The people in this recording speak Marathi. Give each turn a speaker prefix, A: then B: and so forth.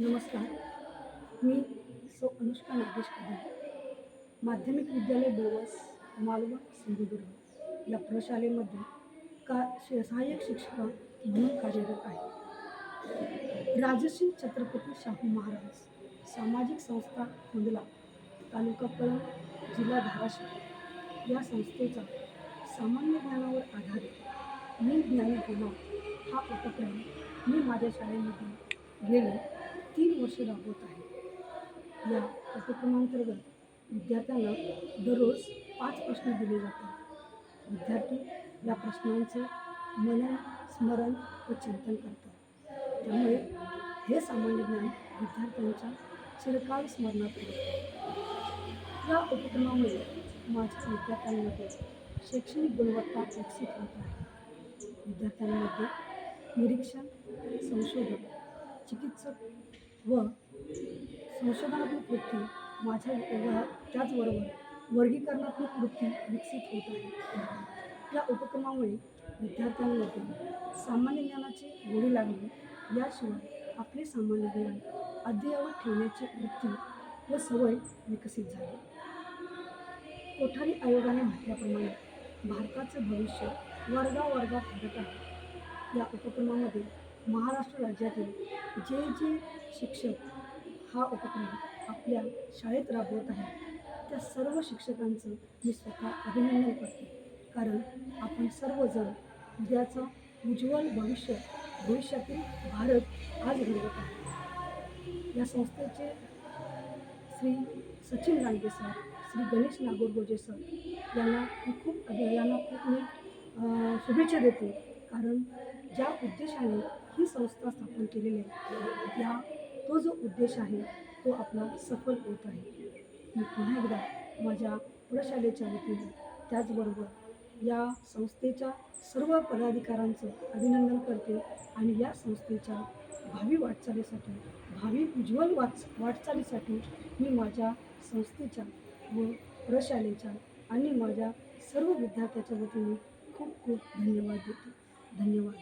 A: नमस्कार. मी सो अनुष्का नागेश कदम. माध्यमिक विद्यालय बोवस मालवण सिंधुदुर्ग. या प्रशालेमध्ये का सहाय्यक शिक्षिका म्हणून कार्यरत आहे. राजश्री छत्रपती शाहू महाराज सामाजिक संस्था कुंडला तालुका कळंब जिल्हा धाराशिव. या संस्थेचा सामान्य ज्ञानावर आधारित मी ज्ञानी होणार हा उपक्रम मी माझ्या शाळेमध्ये गेले तीन वर्षे राबवत आहे. या उपक्रमांतर्गत विद्यार्थ्यांना दररोज पाच प्रश्न दिले जातात. विद्यार्थी या प्रश्नांचे मनन स्मरण व चिंतन करतात. त्यामुळे हे सामान्य ज्ञान विद्यार्थ्यांच्या चिरकाल स्मरणात राहते या उपक्रमामुळे माझ्या विद्यार्थ्यांमध्ये शैक्षणिक गुणवत्ता विकसित होत आहे. विद्यार्थ्यांमध्ये निरीक्षण संशोधन चिकित्सक व संशोधनात्मक वृत्ती माझ्या व त्याचबरोबर वर्गीकरणात्मक वृत्ती विकसित होत आहे. या उपक्रमामुळे विद्यार्थ्यांमध्ये सामान्य ज्ञानाची गोडी लागली. याशिवाय आपले सामान्य ज्ञान अद्ययावत ठेवण्याची वृत्ती व सवय विकसित झाली. कोठारी आयोगाने म्हटल्याप्रमाणे भारताचे भविष्य वर्गावर्गात घडत आहे. या उपक्रमामध्ये महाराष्ट्र राज्यातील जे जे शिक्षक हा उपक्रम आपल्या शाळेत राबवत आहे त्या सर्व शिक्षकांचं मी स्वतः अभिनंदन करते. कारण आपण सर्वजण उद्याचं उज्ज्वल भविष्य भविष्यातील भारत आज घडवत आहे. या संस्थेचे श्री सचिन रांगे सर श्री गणेश नागोरगोजे सर यांना मी खूप यांना खूप मी शुभेच्छा देते. कारण ज्या उद्देशाने ही संस्था स्थापन केलेली आहे त्या तो जो उद्देश आहे तो आपला सफल होत आहे. मी पुन्हा एकदा माझ्या प्रशालेच्या वतीने त्याचबरोबर या संस्थेच्या सर्व पदाधिकाऱ्यांचं अभिनंदन करते आणि या संस्थेच्या भावी वाटचालीसाठी भावी उज्ज्वल वाच वाटचालीसाठी मी माझ्या संस्थेच्या व प्रशालेच्या आणि माझ्या सर्व विद्यार्थ्याच्या वतीने खूप खूप धन्यवाद देते. धन्यवाद.